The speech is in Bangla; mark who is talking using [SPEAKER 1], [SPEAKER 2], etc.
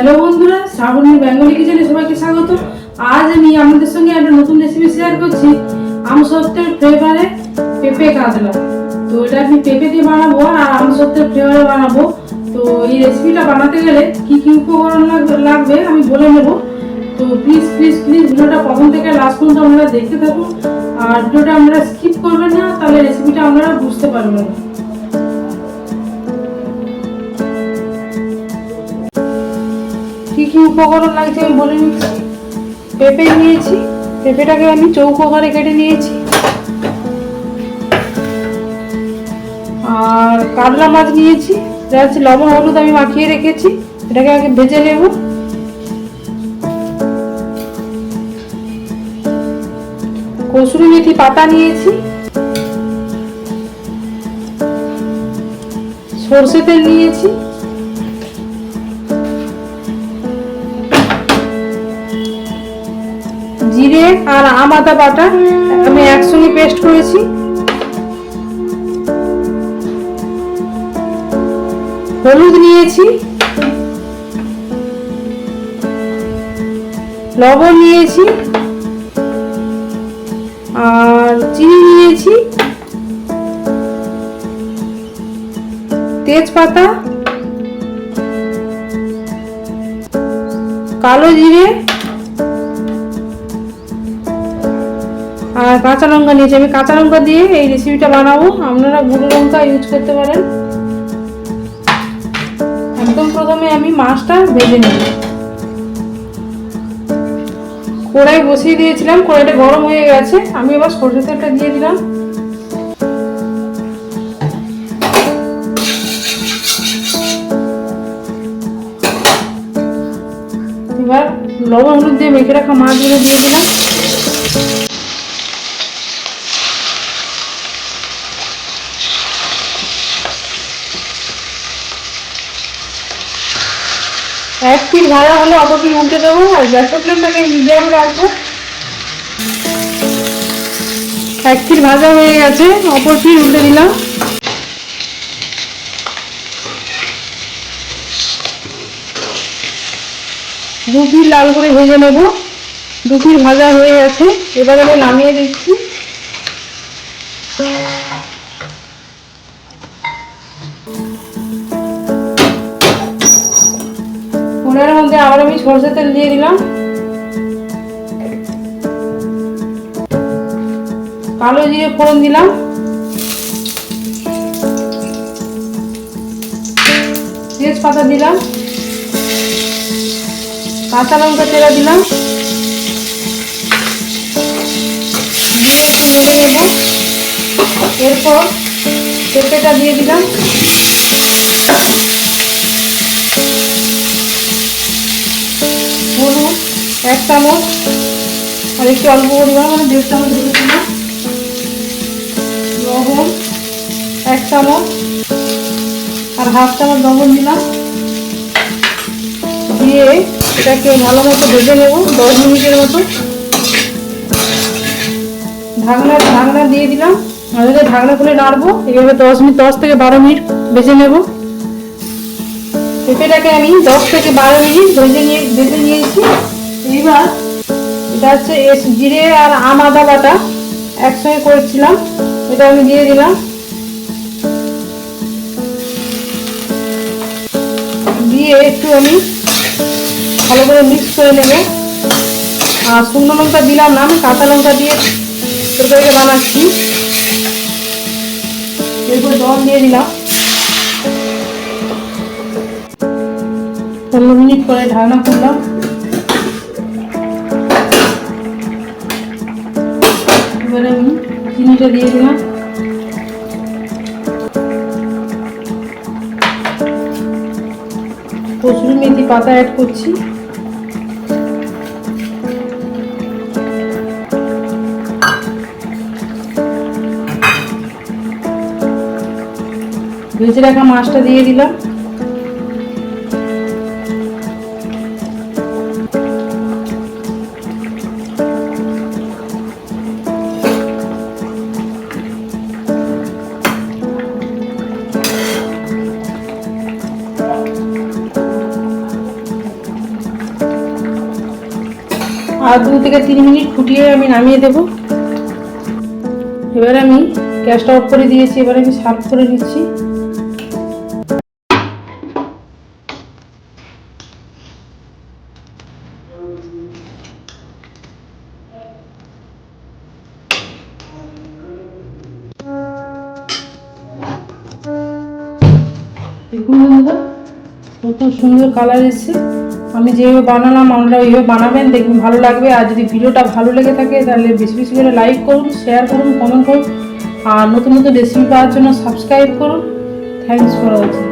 [SPEAKER 1] হ্যালো বন্ধুরা, শ্রাবণী বেঙ্গলি কিচেনে সবাইকে স্বাগত। আজ আমি আপনাদের সঙ্গে একটা নতুন রেসিপি শেয়ার করছি। আমসত্ত্বের ফ্লেভারে পেঁপে কাতলা। তো এটা আমি পেঁপে দিয়ে বানাবো আর আমসত্ত্বের ফ্লেভারে বানাবো। তো এই রেসিপিটা বানাতে গেলে কি কি উপকরণ লাগবে আমি বলে নেব। তো প্লিজ প্লিজ প্লিজ ভিডিওটা প্রথম থেকে লাস্ট পর্যন্ত আপনারা দেখতে থাকুন। আর ভিডিওটা আপনারা স্কিপ করবেন না, তাহলে রেসিপিটা আপনারা বুঝতে পারবেন। না কি উপকরণ লাগছে আমি বলে নিচ্ছি। পেঁপে নিয়েছি, পেঁপেটাকে আমি চৌকো করে কেটে নিয়েছি। আর কাতলা মাছ নিয়েছি, যা হচ্ছে লবণ হলুদ আমি মাখিয়ে রেখেছি, এটাকে আগে ভেজে নেব। কসুরি মেথি পাতা নিয়েছি। সর্ষে তেল নিয়েছি। জিরে আর আম আদা বাটা আমি একসঙ্গে পেস্ট করেছি। হলুদ নিয়েছি। লবণ নিয়েছি। আর চিনি নিয়েছি। তেজপাতা। কালো জিরে। আর কাঁচা লঙ্কা নিয়েছি। আমি কাঁচা লঙ্কা দিয়ে এই রেসিপিটা বানাবো। আপনারা গুঁড়ো লঙ্কা ইউজ করতে পারেন। একদম প্রথমে আমি মাছটা ভেজে নেব। কড়াই বসিয়ে দিয়েছিলাম। কড়াইটা গরম হয়ে গেছে। আমি এবার সরষের তেলটা দিয়ে দিলাম। এবার লবণ হলুদ দিয়ে মেখে রাখা মাছগুলো দিয়ে দিলাম। এক পিস ভাজা হলে অপর পিস উল্টে দেবো আর গ্যাসের ফ্লেমটাকে মিডিয়াম রাখব। এক পিস ভাজা হয়ে গেছে, অপর পিস উল্টে দিলাম। দু পিস লাল করে ভেজে নেব। দু পিস ভাজা হয়ে গেছে, এবার আমি নামিয়ে দিচ্ছি। ফোনের মধ্যে আবার আমি সরষের তেল দিয়ে দিলাম। কালো জিরে ফোড়ন দিলাম। তেজপাতা দিলাম। কাঁচা লঙ্কা চেরা দিলাম। দিয়ে একটু ভেজে নেব। এরপর পেঁপেটা দিয়ে দিলাম। এক চামচ, আর একটু অল্প পরিমাণ মানে দেড় চামচ দিয়েছিলাম লবণ, এক চামচ, আর হাফ চামচ লবণ দিলাম। দিয়ে এটাকে ভালো মতো ভেজে নেব, দশ মিনিটের মতো। ঢাকনা ঢাকনা দিয়ে দিলাম। এটাকে ঢাকনা খুলে নাড়বো। এইভাবে দশ মিনিট, দশ থেকে বারো মিনিট ভেজে নেব। পেঁপেটাকে আমি দশ থেকে বারো মিনিট ভেজে নিয়ে, ভেজে নিয়েছি। এইবার এটা হচ্ছে জিরে আর আম আদা বাটা একসঙ্গে করেছিলাম। এটা আমি দিয়ে দিলাম। দিয়ে একটু আমি ভালো করে মিক্স করে নেব। আর শুকনো লঙ্কা দিলাম না, আমি কাঁচা লঙ্কা দিয়ে তরকারিটা বানাচ্ছি। এরপর জল দিয়ে দিলাম। পনেরো মিনিট পরে ঢাকনা খুললাম। এবারে আমি চিনিটা দিয়ে দিলাম। কসুরি মেথি পাতা অ্যাড করছি। ভেজে রাখা মাছটা দিয়ে দিলাম। দু থেকে তিন মিনিট ফুটিয়ে আমি নামিয়ে দেব। এবার আমি গ্যাসটা অফ করে দিয়েছি, এবার আমি সার্ভ করে নিচ্ছি। দেখুন বন্ধুরা, কত সুন্দর কালার এসেছে। আমি যেভাবে বানালাম, আপনারা ওইভাবে বানাবেন দেখুন ভালো লাগবে। আর যদি ভিডিওটা ভালো লেগে থাকে, তাহলে বেশি বেশি করে লাইক করুন শেয়ার করুন কমেন্ট করুন। আর নতুন নতুন রেসিপি পাওয়ার জন্য সাবস্ক্রাইব করুন। Thanks for watching